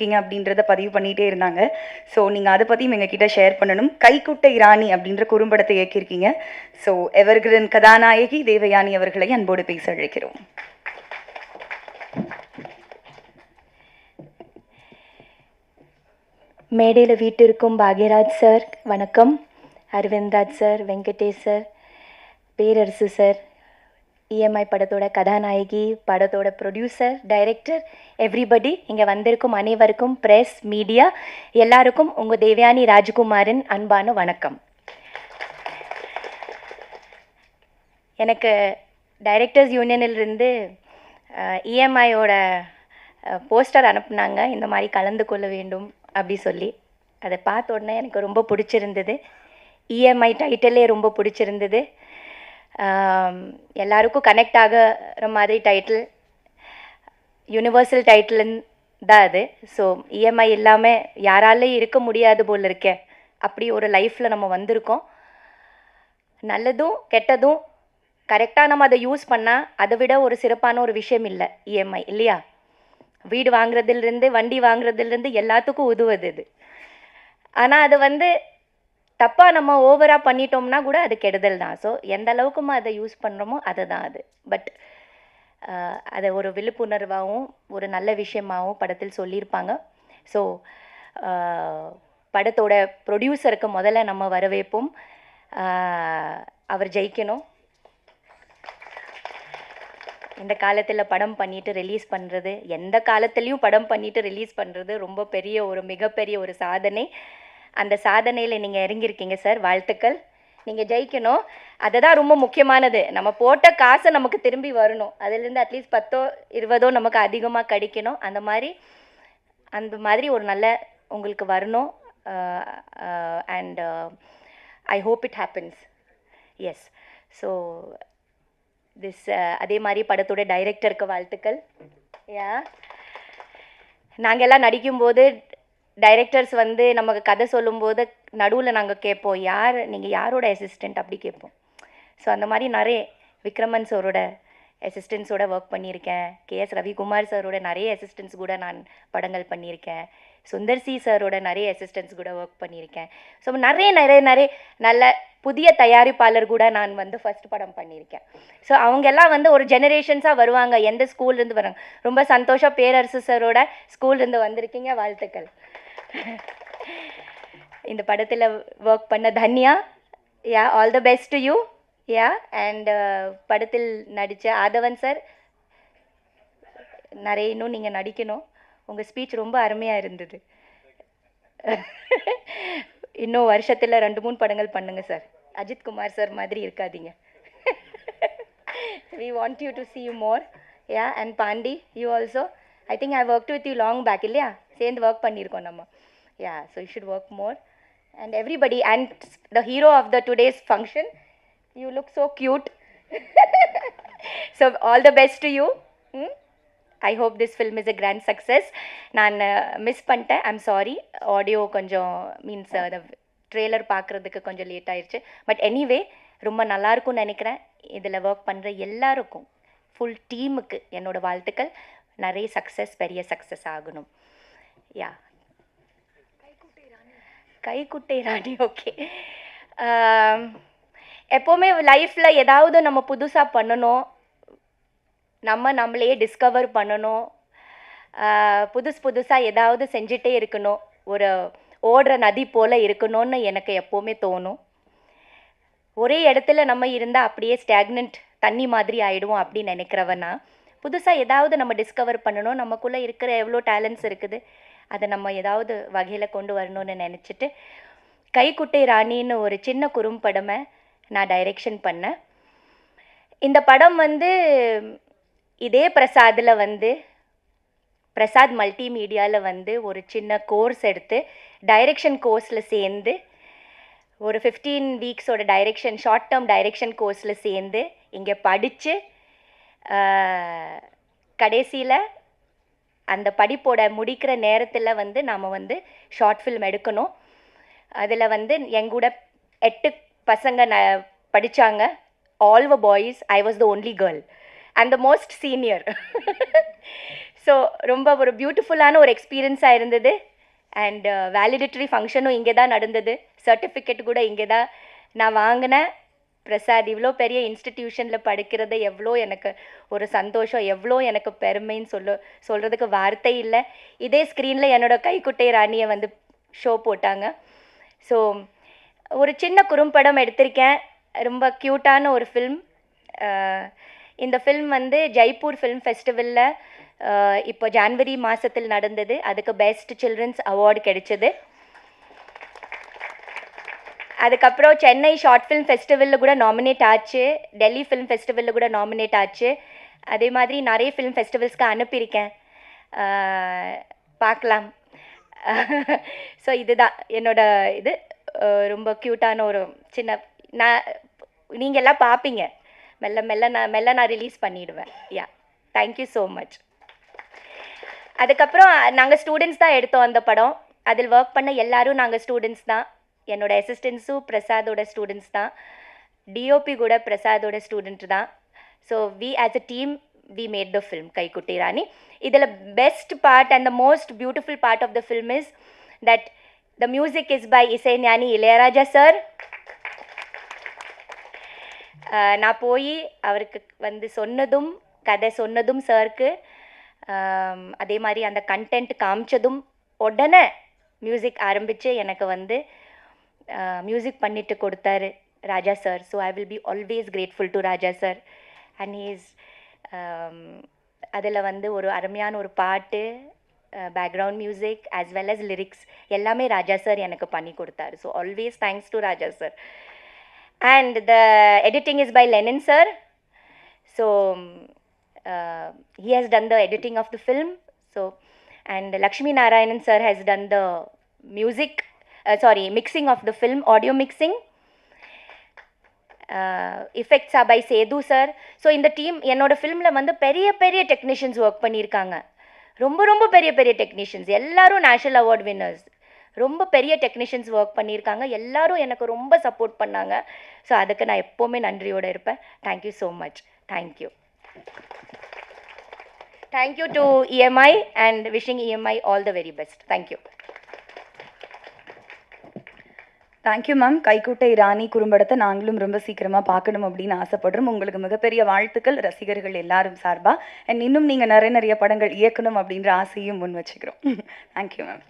இருக்கீங்க அப்படின்றத பதிவு பண்ணிகிட்டே இருந்தாங்க. ஸோ நீங்கள் அதை பற்றியும் எங்ககிட்ட ஷேர் பண்ணணும். கைக்குட்டை ராணி அப்படின்ற குறும்படத்தை இயக்கியிருக்கீங்க. ஸோ எவர்கிரன் கதாநாயகி தேவயானி அவர்களை அன்போடு பேச அழைக்கிறோம். மேடையில் வீட்டிற்கும் பாக்யராஜ் சார் வணக்கம். Aravindraj sir Venkatesh sir Perarasu sir EMI படத்தோட கதாநாயகி படத்தோட ப்ரொடியூசர் டைரக்டர் எவ்ரிபடி இங்கே வந்திருக்கும் அனைவருக்கும் ப்ரெஸ் மீடியா எல்லாருக்கும் உங்கள் தேவயானி ராஜ்குமாரின் அன்பான வணக்கம். எனக்கு டைரக்டர்ஸ் யூனியனிலிருந்து இஎம்ஐயோட போஸ்டர் அனுப்புனாங்க. இந்த மாதிரி கலந்து கொள்ள வேண்டும் அப்படி சொல்லி. அதை பார்த்த உடனே எனக்கு ரொம்ப பிடிச்சிருந்தது. இஎம்ஐ டைட்டிலே ரொம்ப பிடிச்சிருந்தது. எல்லாருக்கும் கனெக்ட் ஆகிற மாதிரி டைட்டில் யூனிவர்சல் டைட்டில் தான் அது. ஸோ இஎம்ஐ இல்லாமல் யாராலையும் இருக்க முடியாது போல் இருக்கேன் அப்படி ஒரு லைஃப்பில் நம்ம வந்திருக்கோம். நல்லதும் கெட்டதும் கரெக்டாக நம்ம அதை யூஸ் பண்ணால் அதை விட ஒரு சிறப்பான ஒரு விஷயம் இல்லை இஎம்ஐ இல்லையா? வீடு வாங்குறதுலேருந்து வண்டி வாங்குறதுலேருந்து எல்லாத்துக்கும் உதவுது இது ஆனால் அது வந்து தப்பாக நம்ம ஓவராக பண்ணிட்டோம்னா கூட அது கெடுதல் தான். ஸோ எந்த அளவுக்குமா அதை யூஸ் பண்ணுறோமோ அதுதான் அது. பட் அதை ஒரு விழிப்புணர்வாகவும் ஒரு நல்ல விஷயமாகவும் படத்தில் சொல்லியிருப்பாங்க. ஸோ படத்தோட ப்ரொடியூசருக்கு முதல்ல நம்ம வரவேற்போம். அவர் ஜெயிக்கணும். இந்த காலத்தில் படம் பண்ணிட்டு ரிலீஸ் பண்ணுறது எந்த காலத்துலேயும் படம் பண்ணிட்டு ரிலீஸ் பண்ணுறது ரொம்ப பெரிய ஒரு மிகப்பெரிய ஒரு சாதனை. அந்த சாதனையில் நீங்கள் இறங்கியிருக்கீங்க சார். வாழ்த்துக்கள். நீங்கள் ஜெயிக்கணும். அதை தான் ரொம்ப முக்கியமானது. நம்ம போட்ட காசை நமக்கு திரும்பி வரணும். அதுலேருந்து அட்லீஸ்ட் பத்தோ இருபதோ நமக்கு அதிகமாக கிடைக்கணும். அந்த மாதிரி அந்த மாதிரி ஒரு நல்ல உங்களுக்கு வரணும். And I hope it happens yes so this அதே மாதிரி படத்தோட டைரக்டருக்கு வாழ்த்துக்கள். யா நாங்கள் எல்லாம் நடிக்கும்போது டைரக்டர்ஸ் வந்து நமக்கு கதை சொல்லும்போது நடுவில் நாங்கள் கேட்போம் யார்? நீங்கள் யாரோட அசிஸ்டண்ட் அப்படி கேட்போம். ஸோ அந்த மாதிரி நிறைய விக்ரமன் சாரோட அசிஸ்டன்ஸோட ஒர்க் பண்ணியிருக்கேன். கேஎஸ் ரவிக்குமார் சாரோட நிறைய அசிஸ்டன்ஸ் கூட நான் படங்கள் பண்ணியிருக்கேன். சுந்தர் சி சாரோட நிறைய அசிஸ்டன்ஸ் கூட ஒர்க் பண்ணியிருக்கேன். ஸோ நிறைய நிறைய நிறைய நல்ல புதிய தயாரிப்பாளர் கூட நான் வந்து ஃபஸ்ட் படம் பண்ணியிருக்கேன். ஸோ அவங்கெல்லாம் வந்து ஒரு ஜெனரேஷன்ஸாக வருவாங்க. எந்த ஸ்கூல்லேருந்து வராங்க? ரொம்ப சந்தோஷம். பேரரசு சாரோட ஸ்கூல்லேருந்து வந்திருக்கீங்க. வாழ்த்துக்கள். இந்த படத்தில் ஒர்க் பண்ண Dhanya. Yeah all the best you yeah and படத்தில் நடித்த ஆதவன் சார் நிறைய இன்னும் நீங்கள் நடிக்கணும். உங்கள் ஸ்பீச் ரொம்ப அருமையாக இருந்தது. இன்னும் வருஷத்தில் ரெண்டு மூணு படங்கள் பண்ணுங்கள் சார் அஜித் குமார் சார் மாதிரி இருக்காதீங்க. We want you to see you more yeah and Pandi you also I think I work with you long back இல்லையா? சேர்ந்து ஒர்க் பண்ணியிருக்கோம் நம்ம. Yeah so should work work more and everybody and the hero of the today's function you so cute. Cute so all the best you. You I hope this film is a grand success நான் miss பண்ணிட்டேன் I'm sorry audio கொஞ்சம் means அந்த trailer பார்க்குறதுக்கு கொஞ்சம் late ஆயிடுச்சு but anyway ரொம்ப நல்லாயிருக்கும்னு நினைக்கிறேன் இதில் ஒர்க் பண்ணுற எல்லாருக்கும் ஃபுல் டீமுக்கு என்னோடய வாழ்த்துக்கள் நிறைய சக்ஸஸ் பெரிய சக்ஸஸ் ஆகணும் யா கைக்குட்டை ராணி ஓகே எப்போவுமே லைஃப்பில் ஏதாவது நம்ம புதுசாக பண்ணணும். நம்ம நம்மளையே டிஸ்கவர் பண்ணணும். புதுசு புதுசாக ஏதாவது செஞ்சிட்டே இருக்கணும். ஒரு ஓடுற நதி போல் இருக்கணும்னு எனக்கு எப்போவுமே தோணும். ஒரே இடத்துல நம்ம இருந்தால் அப்படியே ஸ்டாக்னண்ட் தண்ணி மாதிரி ஆகிடுவோம் அப்படின்னு நினைக்கிறவனா புதுசாக ஏதாவது நம்ம டிஸ்கவர் பண்ணணும். நமக்குள்ளே இருக்கிற எவ்வளோ டேலண்ட்ஸ் இருக்குது. அதை நம்ம ஏதாவது வகையில் கொண்டு வரணும்னு நினச்சிட்டு கைக்குட்டை ராணின்னு ஒரு சின்ன குறும்படமை நான் டைரெக்ஷன் பண்ணேன். இந்த படம் வந்து இதே பிரசாதில் வந்து பிரசாத் மல்டிமீடியாவில் வந்து ஒரு சின்ன கோர்ஸ் எடுத்து டைரெக்ஷன் கோர்ஸில் சேர்ந்து ஒரு ஃபிஃப்டீன் வீக்ஸோட டைரெக்ஷன் ஷார்ட் டேர்ம் டைரெக்ஷன் கோர்ஸில் சேர்ந்து இங்கே படித்து கடைசியில் அந்த படிப்போட முடிக்கிற நேரத்தில் வந்து நாம் வந்து ஷார்ட் ஃபில்ம் எடுக்கணும். அதில் வந்து எங்கூட எட்டு பசங்க ந படித்தாங்க all the boys I was the only girl and the most senior so ரொம்ப ஒரு பியூட்டிஃபுல்லான ஒரு எக்ஸ்பீரியன்ஸாக இருந்தது. அண்ட் வேலிடிட்டரி ஃபங்க்ஷனும் இங்கே தான் நடந்தது. சர்டிஃபிகேட் கூட இங்கே தான் நான் வாங்கினேன். பிரசாத் இவ்வளோ பெரிய இன்ஸ்டிடியூஷனில் படிக்கிறது எவ்வளோ எனக்கு ஒரு சந்தோஷம் எவ்வளோ எனக்கு பெருமைன்னு சொல்ல சொல்கிறதுக்கு வார்த்தை இல்லை. இதே ஸ்க்ரீனில் என்னோட கைக்குட்டை ராணியை வந்து ஷோ போட்டாங்க. ஸோ ஒரு சின்ன குறும்படம் எடுத்திருக்கேன். ரொம்ப க்யூட்டான ஒரு ஃபில்ம் இந்த ஃபில்ம் வந்து ஜெய்ப்பூர் ஃபிலிம் ஃபெஸ்டிவலில் இப்போ ஜான்வரி மாதத்தில் நடந்தது. அதுக்கு பெஸ்ட் சில்ட்ரன்ஸ் அவார்டு கிடைச்சது. அதுக்கப்புறம் சென்னை ஷார்ட் ஃபிலிம் ஃபெஸ்டிவலில் கூட நாமினேட் ஆச்சு. டெல்லி ஃபிலிம் ஃபெஸ்டிவலில் கூட நாமினேட் ஆச்சு. அதே மாதிரி நிறைய ஃபிலிம் ஃபெஸ்டிவல்ஸ்க்கு அனுப்பியிருக்கேன். பார்க்கலாம். ஸோ இதுதான். என்னோட இது ரொம்ப க்யூட்டான ஒரு சின்ன நான் நீங்கள் எல்லாம் பார்ப்பீங்க. மெல்ல மெல்ல நான் மெல்ல நான் ரிலீஸ் பண்ணிவிடுவேன் யா தேங்க்யூ ஸோ மச் அதுக்கப்புறம் நாங்கள் ஸ்டூடெண்ட்ஸ் தான் எடுத்தோம் அந்த படம். அதில் ஒர்க் பண்ண எல்லாரும் நாங்கள் ஸ்டூடெண்ட்ஸ் தான். என்னோடய அசிஸ்டன்ஸும் பிரசாதோட ஸ்டூடெண்ட்ஸ் தான். டிஓபி கூட பிரசாதோட ஸ்டூடெண்ட் தான். So we as a team we made the film Kaikutti Rani இதில் best part and the most beautiful part of the film is that the music is by Isai Gnani Ilaiyaraaja sir நான் போய் அவருக்கு வந்து சொன்னதும் கதை சொன்னதும் சாருக்கு um, அதே மாதிரி அந்த கண்டென்ட் காமிச்சதும் உடனே மியூசிக் ஆரம்பித்து எனக்கு வந்து மியூசிக் பண்ணிட்டு கொடுத்தாரு Raja sir so I will be always grateful to Raja sir and he's அதில் வந்து ஒரு அருமையான ஒரு பாட்டு background music as well as lyrics எல்லாமே ராஜா சார் எனக்கு பண்ணி கொடுத்தாரு. So always thanks to Raja sir and the editing is by Lenin sir so he he done the editing of the film so and Lakshmi Narayanan sir has done the music sorry, mixing of the film, audio mixing. Effects by Sethu sir so இந்த team என்னோட ஃபிலிமில் வந்து பெரிய பெரிய technicians work பண்ணியிருக்காங்க ரொம்ப ரொம்ப பெரிய பெரிய டெக்னீஷியன்ஸ் எல்லாரும் நேஷனல் அவார்ட் வின்னர்ஸ் ரொம்ப பெரிய டெக்னீஷியன்ஸ் ஒர்க் பண்ணியிருக்காங்க எல்லாரும் எனக்கு ரொம்ப சப்போர்ட் பண்ணாங்க ஸோ அதுக்கு நான் எப்போவுமே நன்றியோடு இருப்பேன் thank you so much thank you thank you to EMI and wishing EMI all the very best thank you thank you ma'am Kaikuttai Rani குறும்படத்தை நாங்களும் ரொம்ப சீக்கிரமாக பார்க்கணும் அப்படின்னு ஆசைப்படுறோம். உங்களுக்கு மிகப்பெரிய வாழ்த்துக்கள். ரசிகர்கள் எல்லாரும் சார்பாக அண்ட் இன்னும் நீங்கள் நிறைய நிறைய படங்கள் இயக்கணும் அப்படின்ற ஆசையும் முன் வச்சுக்கிறோம். Thank you ma'am